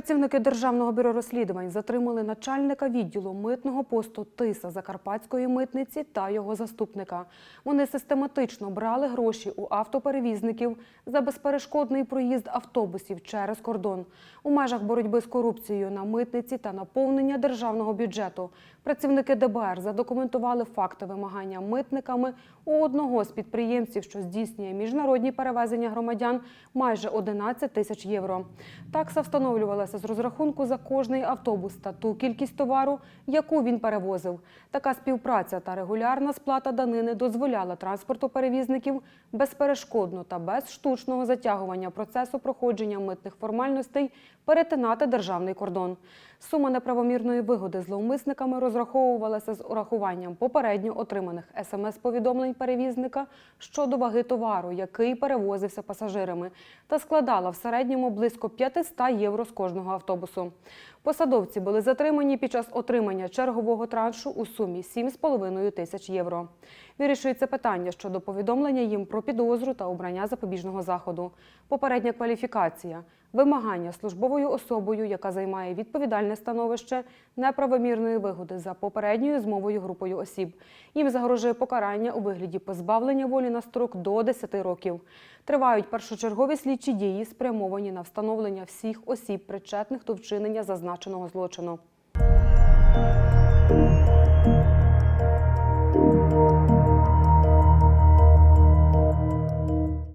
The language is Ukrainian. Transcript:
Працівники Державного бюро розслідувань затримали начальника відділу митного посту Тиса Закарпатської митниці та його заступника. Вони систематично брали гроші у автоперевізників за безперешкодний проїзд автобусів через кордон. У межах боротьби з корупцією на митниці та наповнення державного бюджету працівники ДБР задокументували факти вимагання митниками у одного з підприємців, що здійснює міжнародні перевезення громадян, майже 11 тисяч євро. Такса встановлювалася з розрахунку за кожний автобус та ту кількість товару, яку він перевозив. Така співпраця та регулярна сплата данини дозволяла транспорту перевізників безперешкодно та без штучного затягування процесу проходження митних формальностей перетинати державний кордон. Сума неправомірної вигоди зловмисниками розраховувалася з урахуванням попередньо отриманих смс-повідомлень перевізника щодо ваги товару, який перевозився пасажирами, та складала в середньому близько 500 євро з кожного автобусу. Посадовці були затримані під час отримання чергового траншу у сумі 7,5 тисяч євро. Вирішується питання щодо повідомлення їм про підозру та обрання запобіжного заходу. Попередня кваліфікація, вимагання службовою особою, яка займає відповідальне становище неправомірної вигоди за попередньою змовою групою осіб. Їм загрожує покарання у вигляді позбавлення волі на строк до 10 років. Тривають першочергові слідчі дії, спрямовані на встановлення всіх осіб, причетних до вчинення зазначеного злочину.